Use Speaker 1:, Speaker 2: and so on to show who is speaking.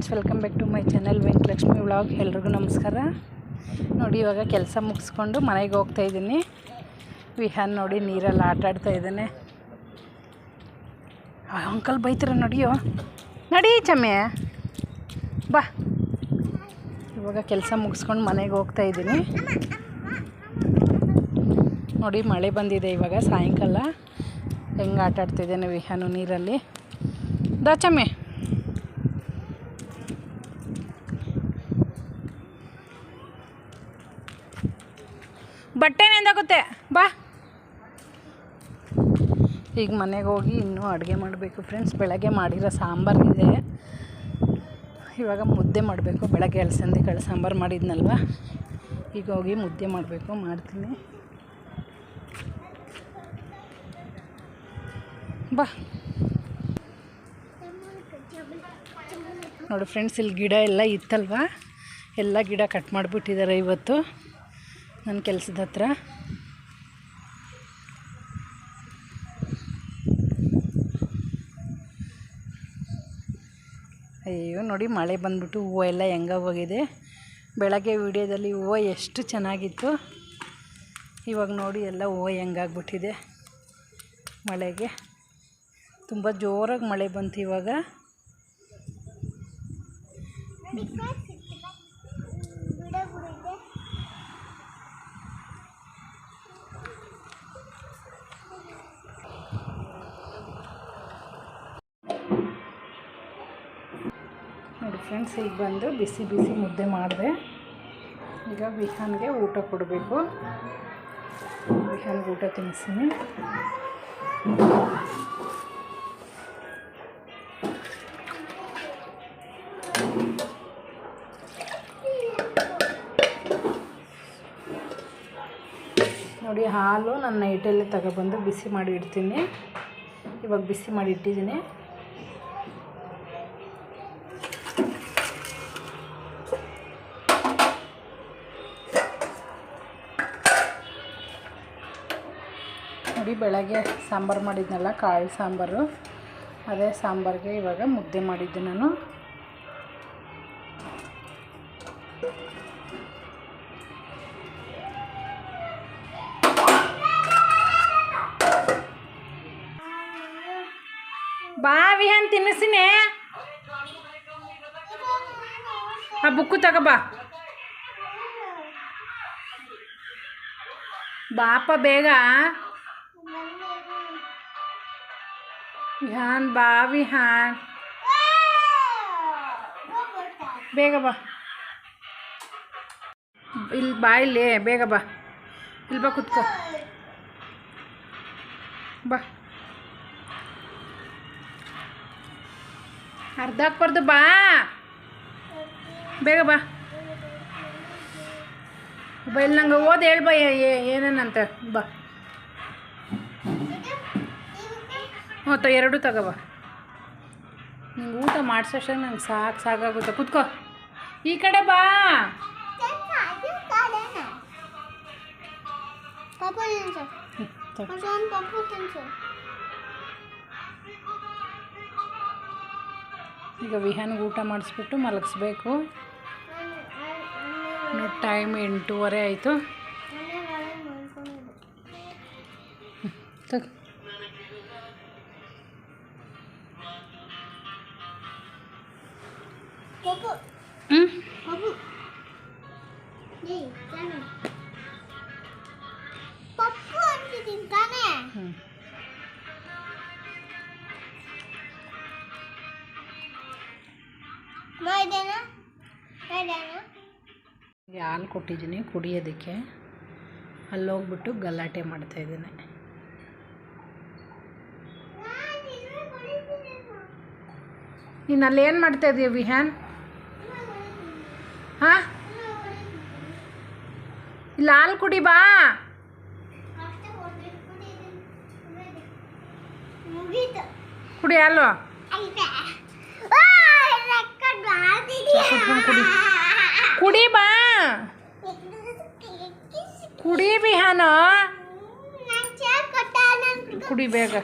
Speaker 1: Friends welcome back to my channel Venkatalakshmi vlog ಎಲ್ರಿಗೂ ನಮಸ್ಕಾರ. ನೋಡಿ, ಇವಾಗ ಕೆಲಸ ಮುಗಿಸ್ಕೊಂಡು ಮನೆಗೆ ಹೋಗ್ತಾ ಇದ್ದೀನಿ. ವಿಹಾನ್ ನೋಡಿ ನೀರಲ್ಲಿ ಆಟ ಆಡ್ತಾ ಇದ್ದಾನೆ ಅಂಕಲ್ ಬೈತಾರೆ ನಡಿಯೋ? ನಡಿ ಚಮ್ಮೆ ಬಾ. ಇವಾಗ ಕೆಲಸ ಮುಗಿಸ್ಕೊಂಡು ಮನೆಗೆ ಹೋಗ್ತಾ ಇದ್ದೀನಿ. ನೋಡಿ, ಮಳೆ ಬಂದಿದೆ ಇವಾಗ, ಸಾಯಂಕಾಲ. ಹೆಂಗೆ ಆಟ ಆಡ್ತಿದ್ದೇನೆ ವಿಹಾನು ನೀರಲ್ಲಿ? ದಾ ಬಟ್ಟೆ ನೆಂದಾಗುತ್ತೆ ಬಾ. ಈಗ ಮನೆಗೆ ಹೋಗಿ ಇನ್ನೂ ಅಡುಗೆ ಮಾಡಬೇಕು ಫ್ರೆಂಡ್ಸ್ ಬೆಳಗ್ಗೆ ಮಾಡಿರೋ ಸಾಂಬಾರು ಇದೆ. ಇವಾಗ ಮುದ್ದೆ ಮಾಡಬೇಕು. ಬೆಳಗ್ಗೆ ಅಳಸಂದಿ ಕಾಳು ಸಾಂಬಾರು ಮಾಡಿದ್ನಲ್ವ? ಈಗ ಹೋಗಿ ಮುದ್ದೆ ಮಾಡಬೇಕು, ಮಾಡ್ತೀನಿ. ಬಾ. ನೋಡಿ ಫ್ರೆಂಡ್ಸ್ ಇಲ್ಲಿ ಗಿಡ ಎಲ್ಲ ಇತ್ತಲ್ವ? ಎಲ್ಲ ಗಿಡ ಕಟ್ ಮಾಡಿಬಿಟ್ಟಿದ್ದಾರೆ ಇವತ್ತು. ನನ್ನ ಕೆಲಸದ ಹತ್ರ. ಅಯ್ಯೋ, ನೋಡಿ ಮಳೆ ಬಂದ್ಬಿಟ್ಟು ಹೂವು ಎಲ್ಲ ಹೆಂಗ ಹೋಗಿದೆ. ಬೆಳಗ್ಗೆ ವಿಡಿಯೋದಲ್ಲಿ ಹೂವು ಎಷ್ಟು ಚೆನ್ನಾಗಿತ್ತು. ಇವಾಗ ನೋಡಿ ಎಲ್ಲ ಹೂವು ಹೆಂಗಾಗ್ಬಿಟ್ಟಿದೆ ಮಳೆಗೆ. ತುಂಬ ಜೋರಾಗಿ ಮಳೆ ಬಂತು ಇವಾಗ. ಫ್ರೆಂಡ್ಸ್, ಈಗ ಬಂದು ಬಿಸಿ ಬಿಸಿ ಮುದ್ದೆ ಮಾಡಿದೆ. ಈಗ ವಿಹಾನ್ಗೆ ಊಟ ಕೊಡಬೇಕು. ವಿಹಾನ್ಗೆ ಊಟ ತಿನ್ನಿಸ್ತೀನಿ ನೋಡಿ, ಹಾಲು ನಾನು ನೈಟಲ್ಲೇ ತಗೊಬಂದು ಬಿಸಿ ಮಾಡಿ ಇಡ್ತೀನಿ. ಇವಾಗ ಬಿಸಿ ಮಾಡಿ ಇಟ್ಟಿದ್ದೀನಿ. ನೋಡಿ ಬೆಳಗ್ಗೆ ಸಾಂಬಾರು ಮಾಡಿದ್ನಲ್ಲ, ಕಾಳು ಸಾಂಬಾರು. ಅದೇ ಸಾಂಬಾರಿಗೆ ಇವಾಗ ಮುದ್ದೆ ಮಾಡಿದ್ದೆ ನಾನು. ಬಾವಿ ವಿಹಾನ್ ತಿನ್ನಿಸಿನೇ. ಆ ಬುಕ್ಕು ತಗೋಬಾ ಬಾಪ ಬೇಗ. ವಿಹಾನ್, ಬಾ ವಿಹಾನ್. ಬೇಗ ಬಾ. ಇಲ್ಲಿ ಬಾ ಇಲ್ಲಿ, ಬೇಗ ಬಾ. ಇಲ್ಲಿ ಬಾ ಕುತ್ಕೋ. ಬಾ. ಅರ್ಧ ಹಾಕ್ಬಾರ್ದು ಬಾ. ಬೇಗ ಬಾ. ಬಾ ಇಲ್ಲಿ ನಂಗೆ ಓದಿ ಹೇಳ್ಬಾ ಏನೇನಂತ. ಬಾ. ಹ್ಞೂ ತ ಎರಡು ತಗೋವ ನಿಂಗೆ ಊಟ ಮಾಡಿಸೋಷ್ಟೇ ನಂಗೆ ಸಾಕು ಸಾಕಾಗುತ್ತೆ. ಕುತ್ಕೋ. ಈ ಕಡೆ ಬಾ. ಈಗ ವಿಹಾನ್ಗೆ ಊಟ ಮಾಡಿಸ್ಬಿಟ್ಟು ಮಲಗಿಸ್ಬೇಕು. ಟೈಮ್ ಎಂಟೂವರೆ ಆಯಿತು. ಹಾಲು ಕೊಟ್ಟಿದ್ದೀನಿ ಕುಡಿಯೋದಕ್ಕೆ. ಅಲ್ಲಿ ಹೋಗ್ಬಿಟ್ಟು ಗಲಾಟೆ ಮಾಡ್ತಾಯಿದ್ದೇನೆ ನೀನು ಅಲ್ಲಿ ಏನು ಮಾಡ್ತಾ ಇದೀಯ ವಿಹಾನ್? ಹಾಂ? ಇಲ್ಲ ಹಾಲು ಕುಡಿ ಬಾ. ಕುಡಿ ಹಾಲು. ಕುಡಿ. ಕುಡಿ ಬಾ. ಕುಡಿ
Speaker 2: ಬಿಹಾನ.
Speaker 1: ಕುಡಿ ಬೇಗ.